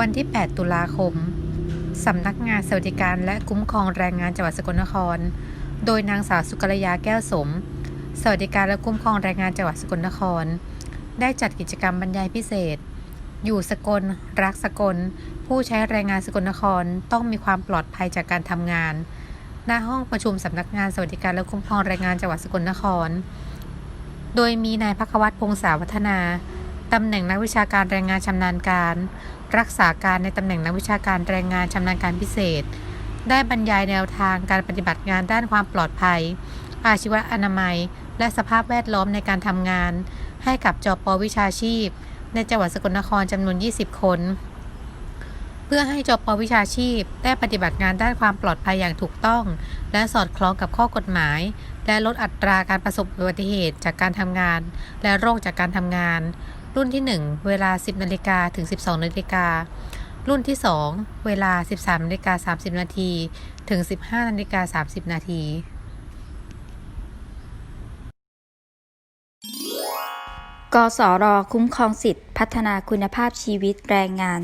วันที่ 8 ตุลาคม สำนักงานสวัสดิการและคุ้มครองแรงงานจังหวัดสกลนคร โดยนางสาวสุกัลยาแก้วสม สวัสดิการและคุ้มครองแรงงานจังหวัดสกลนคร ได้จัดกิจกรรมบรรยายพิเศษ อยู่สกล รักสกล ผู้ใช้แรงงานสกลนครต้องมีความปลอดภัยจากการทำงาน หน้าห้องประชุมสำนักงานสวัสดิการและคุ้มครองแรงงานจังหวัดสกลนคร โดยมีนายพักวัตรพงษาวัฒนา ตำแหน่งนักวิชาการแรงงานชำนาญการ รักษาการในตำแหน่งนักวิชาการแรงงานชำนาญการพิเศษ ได้บรรยายแนวทางการปฏิบัติงานด้านความปลอดภัย อาชีวอนามัย และสภาพแวดล้อมในการทำงาน ให้กับจปวิชาชีพ ในจังหวัดสกลนครจำนวน 20 คน เพื่อให้จปวิชาชีพ ได้ปฏิบัติงานด้านความปลอดภัยอย่างถูกต้อง และสอดคล้องกับข้อกฎหมายและลดอัตราการประสบอุบัติเหตุจากการทำงาน และโรคจากการทำงาน รุ่นที่ 1 เวลา 10นาฬิกาถึง 12นาฬิกา รุ่นที่ 2 เวลา 13นาฬิกา30 นาทีถึง 15นาฬิกา30 นาทีกสร คุ้มครองสิทธิพัฒนาคุณภาพชีวิตแรงงาน